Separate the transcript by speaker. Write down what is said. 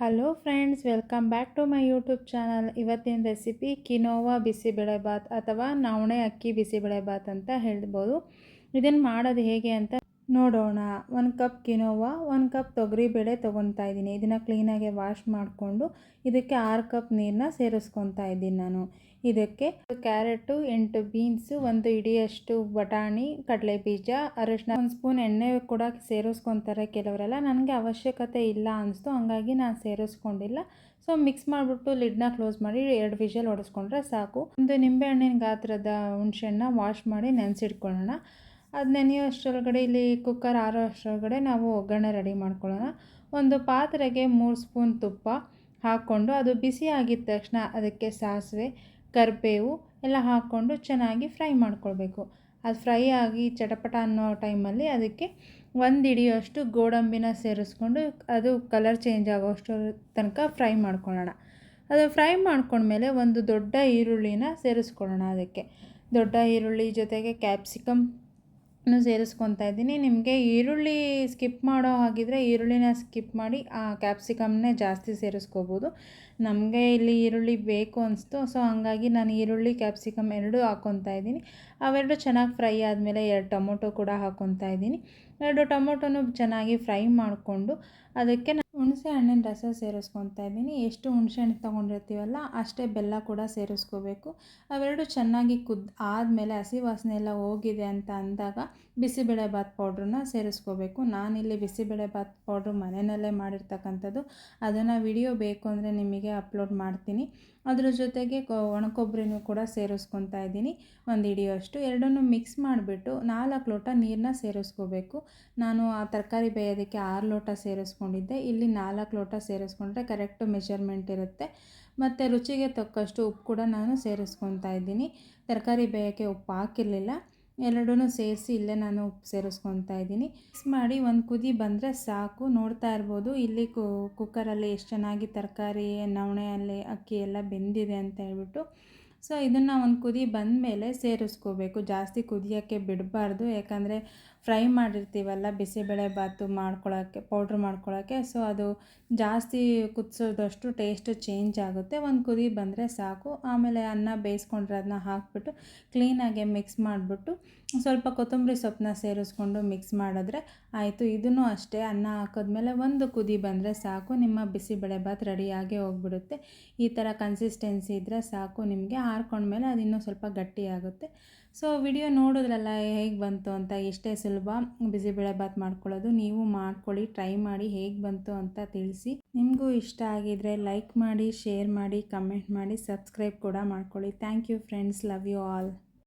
Speaker 1: Hello friends welcome back to my YouTube channel ಇವತ್ತಿನ recipe quinoa bisi bele bath ಅಥವಾ ನವಣೆ ಅಕ್ಕಿ ಬಿಸಿಬೇಳೆಬಾತ್ ಅಂತ ಹೇಳ್ಬೋದು. ಇದನ್ನು ಮಾಡೋದು ಹೇಗೆ ಅಂತ ನೋಡೋಣ. ಒಂದು ಕಪ್ ಕಿನೋವಾ, ಒಂದು ಕಪ್ ತೊಗರಿ ಬೇಳೆ ತೊಗೊತಾ ಇದ್ದೀನಿ. ಇದನ್ನು ಕ್ಲೀನಾಗೆ ವಾಶ್ ಮಾಡಿಕೊಂಡು ಇದಕ್ಕೆ ಆರು ಕಪ್ ನೀರನ್ನ ಸೇರಿಸ್ಕೊತಾ ಇದ್ದೀನಿ ನಾನು. ಇದಕ್ಕೆ ಕ್ಯಾರೆಟು, ಎಂಟು ಬೀನ್ಸು, ಒಂದು ಇಡಿಯಷ್ಟು ಬಟಾಣಿ ಕಡಲೆ ಬೀಜ ಅರಶಿನ ಒಂದು ಸ್ಪೂನ್ ಎಣ್ಣೆ ಕೂಡ ಸೇರಿಸ್ಕೊತಾರೆ ಕೆಲವರೆಲ್ಲ. ನನಗೆ ಅವಶ್ಯಕತೆ ಇಲ್ಲ ಅನಿಸ್ತು, ಹಂಗಾಗಿ ನಾನು ಸೇರಿಸ್ಕೊಂಡಿಲ್ಲ. ಸೊ ಮಿಕ್ಸ್ ಮಾಡಿಬಿಟ್ಟು ಲಿಡ್ನ ಕ್ಲೋಸ್ ಮಾಡಿ ಎರಡು ವಿಷಲ್ ಹೊಡೆಸ್ಕೊಂಡ್ರೆ ಸಾಕು. ಒಂದು ನಿಂಬೆಹಣ್ಣಿನ ಗಾತ್ರದ ಹುಣಸೆಹಣ್ಣ ವಾಶ್ ಮಾಡಿ ನೆನೆಸಿಟ್ಕೊಳ್ಳೋಣ. ಅದು ನೆನೆಯೋ ಅಷ್ಟರೊಳಗಡೆ, ಇಲ್ಲಿ ಕುಕ್ಕರ್ ಆರೋ ಅಷ್ಟರೊಳಗಡೆ ನಾವು ಒಗ್ಗರಣೆ ರೆಡಿ ಮಾಡ್ಕೊಳ್ಳೋಣ. ಒಂದು ಪಾತ್ರೆಗೆ ಮೂರು ಸ್ಪೂನ್ ತುಪ್ಪ ಹಾಕ್ಕೊಂಡು ಅದು ಬಿಸಿ ಆಗಿದ ತಕ್ಷಣ ಅದಕ್ಕೆ ಸಾಸಿವೆ, ಕರಿಬೇವು ಎಲ್ಲ ಹಾಕ್ಕೊಂಡು ಚೆನ್ನಾಗಿ ಫ್ರೈ ಮಾಡ್ಕೊಳ್ಬೇಕು. ಅದು ಫ್ರೈ ಆಗಿ ಚಟಪಟ ಅನ್ನೋ ಟೈಮಲ್ಲಿ ಅದಕ್ಕೆ ಒಂದು ಹಿಡಿಯೋಷ್ಟು ಗೋಡಂಬಿನ ಸೇರಿಸ್ಕೊಂಡು ಅದು ಕಲರ್ ಚೇಂಜ್ ಆಗೋಷ್ಟು ತನಕ ಫ್ರೈ ಮಾಡ್ಕೊಳ್ಳೋಣ. ಅದು ಫ್ರೈ ಮಾಡ್ಕೊಂಡ್ಮೇಲೆ ಒಂದು ದೊಡ್ಡ ಈರುಳ್ಳಿನ ಸೇರಿಸ್ಕೊಳ್ಳೋಣ ಅದಕ್ಕೆ. ದೊಡ್ಡ ಈರುಳ್ಳಿ ಜೊತೆಗೆ ಕ್ಯಾಪ್ಸಿಕಮ್ ಸೇರಿಸ್ಕೊತಾ ಇದ್ದೀನಿ. ನಿಮಗೆ ಈರುಳ್ಳಿ ಸ್ಕಿಪ್ ಮಾಡೋ ಹಾಗಿದ್ರೆ ಈರುಳ್ಳಿನ ಸ್ಕಿಪ್ ಮಾಡಿ, ಆ ಕ್ಯಾಪ್ಸಿಕಮ್ನೇ ಜಾಸ್ತಿ ಸೇರಿಸ್ಕೋಬೋದು. ನಮಗೆ ಇಲ್ಲಿ ಈರುಳ್ಳಿ ಬೇಕು ಅನಿಸ್ತು. ಸೊ ಹಂಗಾಗಿ ನಾನು ಈರುಳ್ಳಿ ಕ್ಯಾಪ್ಸಿಕಮ್ ಎರಡೂ ಹಾಕ್ಕೊತಾ ಇದ್ದೀನಿ. ಅವೆರಡು ಚೆನ್ನಾಗಿ ಫ್ರೈ ಆದಮೇಲೆ ಎರಡು ಟೊಮೊಟೊ ಕೂಡ ಹಾಕ್ಕೊತಾ ಇದ್ದೀನಿ. ಎರಡು ಟೊಮೊಟೊನು ಚೆನ್ನಾಗಿ ಫ್ರೈ ಮಾಡಿಕೊಂಡು ಅದಕ್ಕೆ ಹುಣಸೆ ಹಣ್ಣಿನ ರಸ ಸೇರಿಸ್ಕೊತಾ ಇದ್ದೀನಿ. ಎಷ್ಟು ಹುಣಸೆ ಹಣ್ಣು ತೊಗೊಂಡಿರ್ತೀವಲ್ಲ ಅಷ್ಟೇ ಬೆಲ್ಲ ಕೂಡ ಸೇರಿಸ್ಕೋಬೇಕು. ಅವೆರಡು ಚೆನ್ನಾಗಿ ಕುದ್ ಆದಮೇಲೆ ಹಸಿ ವಾಸನೆ ಎಲ್ಲ ಹೋಗಿದೆ ಅಂತ ಅಂದಾಗ ಬಿಸಿಬೇಳೆಬಾತ್ ಪೌಡ್ರನ್ನ ಸೇರಿಸ್ಕೋಬೇಕು. ನಾನಿಲ್ಲಿ ಬಿಸಿಬೇಳೆಬಾತ್ ಪೌಡ್ರು ಮನೆಯಲ್ಲೇ ಮಾಡಿರ್ತಕ್ಕಂಥದ್ದು. ಅದನ್ನು ವಿಡಿಯೋ ಬೇಕು ಅಂದರೆ ನಿಮಗೆ ಅಪ್ಲೋಡ್ ಮಾಡ್ತೀನಿ. ಅದ್ರ ಜೊತೆಗೆ ಒಣಕೊಬ್ಬರಿನೂ ಕೂಡ ಸೇರಿಸ್ಕೊತಾ ಇದ್ದೀನಿ. ಒಂದು ಹಿಡಿಯೋಷ್ಟು ಎರಡನ್ನೂ ಮಿಕ್ಸ್ ಮಾಡಿಬಿಟ್ಟು ನಾಲ್ಕು ಲೋಟ ನೀರನ್ನ ಸೇರಿಸ್ಕೋಬೇಕು. ನಾನು ಆ ತರಕಾರಿ ಬೇಯೋದಕ್ಕೆ ಆರು ಲೋಟ ಸೇರಿಸ್ಕೊಂಡಿದ್ದೆ. ಇಲ್ಲಿ ನಾಲ್ಕು ಲೋಟ ಸೇರಿಸ್ಕೊಂಡ್ರೆ ಕರೆಕ್ಟು ಮೆಷರ್ಮೆಂಟ್ ಇರುತ್ತೆ. ಮತ್ತು ರುಚಿಗೆ ತಕ್ಕಷ್ಟು ಉಪ್ಪು ಕೂಡ ನಾನು ಸೇರಿಸ್ಕೊತಾ ಇದ್ದೀನಿ. ತರಕಾರಿ ಬೇಯೋಕ್ಕೆ ಉಪ್ಪು ಹಾಕಿರಲಿಲ್ಲ. ಎರಡೂ ಸೇರಿಸಿ ಇಲ್ಲೇ ನಾನು ಉಪ್ಪು ಸೇರಿಸ್ಕೊತಾ ಇದ್ದೀನಿ. ಮಿಕ್ಸ್ ಮಾಡಿ ಒಂದು ಕುದಿ ಬಂದರೆ ಸಾಕು. ನೋಡ್ತಾ ಇರ್ಬೋದು. ಇಲ್ಲಿ ಕುಕ್ಕರಲ್ಲಿ ಎಷ್ಟು ಚೆನ್ನಾಗಿ ತರಕಾರಿ ನವಣೆಯಲ್ಲಿ ಅಕ್ಕಿ ಎಲ್ಲ ಬೆಂದಿದೆ ಅಂತ ಹೇಳ್ಬಿಟ್ಟು. ಸೊ, ಇದನ್ನು ಒಂದು ಕುದಿ ಬಂದ ಮೇಲೆ ಸೇರಿಸ್ಕೋಬೇಕು. ಜಾಸ್ತಿ ಕುದಿಯೋಕ್ಕೆ ಬಿಡಬಾರ್ದು. ಯಾಕಂದರೆ ಫ್ರೈ ಮಾಡಿರ್ತೀವಲ್ಲ ಬಿಸಿಬೇಳೆ ಬಾತು ಮಾಡ್ಕೊಳ್ಳೋಕ್ಕೆ ಪೌಡ್ರ್ ಮಾಡ್ಕೊಳ್ಳೋಕ್ಕೆ ಸೊ ಅದು ಜಾಸ್ತಿ ಕುದಿಸೋದಷ್ಟು ಟೇಸ್ಟ್ ಚೇಂಜ್ ಆಗುತ್ತೆ. ಒಂದು ಕುದಿ ಬಂದರೆ ಸಾಕು. ಆಮೇಲೆ ಅನ್ನ ಬೇಯಿಸ್ಕೊಂಡ್ರೆ ಅದನ್ನ ಹಾಕ್ಬಿಟ್ಟು ಕ್ಲೀನಾಗೆ ಮಿಕ್ಸ್ ಮಾಡಿಬಿಟ್ಟು ಸ್ವಲ್ಪ ಕೊತ್ತಂಬರಿ ಸೊಪ್ಪನ್ನ ಸೇರಿಸ್ಕೊಂಡು ಮಿಕ್ಸ್ ಮಾಡಿದ್ರೆ ಆಯಿತು. ಇದನ್ನು ಅಷ್ಟೇ, ಅನ್ನ ಹಾಕಿದ್ಮೇಲೆ ಒಂದು ಕುದಿ ಬಂದರೆ ಸಾಕು. ನಿಮ್ಮ ಬಿಸಿಬೇಳೆಭಾತ್ ರೆಡಿಯಾಗಿ ಹೋಗ್ಬಿಡುತ್ತೆ. ಈ ಥರ ಕನ್ಸಿಸ್ಟೆನ್ಸಿ ಇದ್ದರೆ ಸಾಕು ನಿಮಗೆ. ಹಾರ್ಕೊಂಡ್ಮೇಲೆ ಅದು ಇನ್ನೂ ಸ್ವಲ್ಪ ಗಟ್ಟಿಯಾಗುತ್ತೆ. ಸೊ ವಿಡಿಯೋ ನೋಡಿದ್ರಲ್ಲ, ಹೇಗೆ ಬಂತು ಅಂತ ಎಷ್ಟೇ ಸುಲಭ ಬಿಸಿಬೇಳೆಭಾತ್ ಮಾಡ್ಕೊಳ್ಳೋದು. ನೀವು ಮಾಡ್ಕೊಳ್ಳಿ, ಟ್ರೈ ಮಾಡಿ, ಹೇಗೆ ಬಂತು ಅಂತ ತಿಳಿಸಿ. ನಿಮಗೂ ಇಷ್ಟ ಆಗಿದರೆ ಲೈಕ್ ಮಾಡಿ, ಶೇರ್ ಮಾಡಿ, ಕಮೆಂಟ್ ಮಾಡಿ, ಸಬ್ಸ್ಕ್ರೈಬ್ ಕೂಡ ಮಾಡ್ಕೊಳ್ಳಿ. Thank you friends, love you all.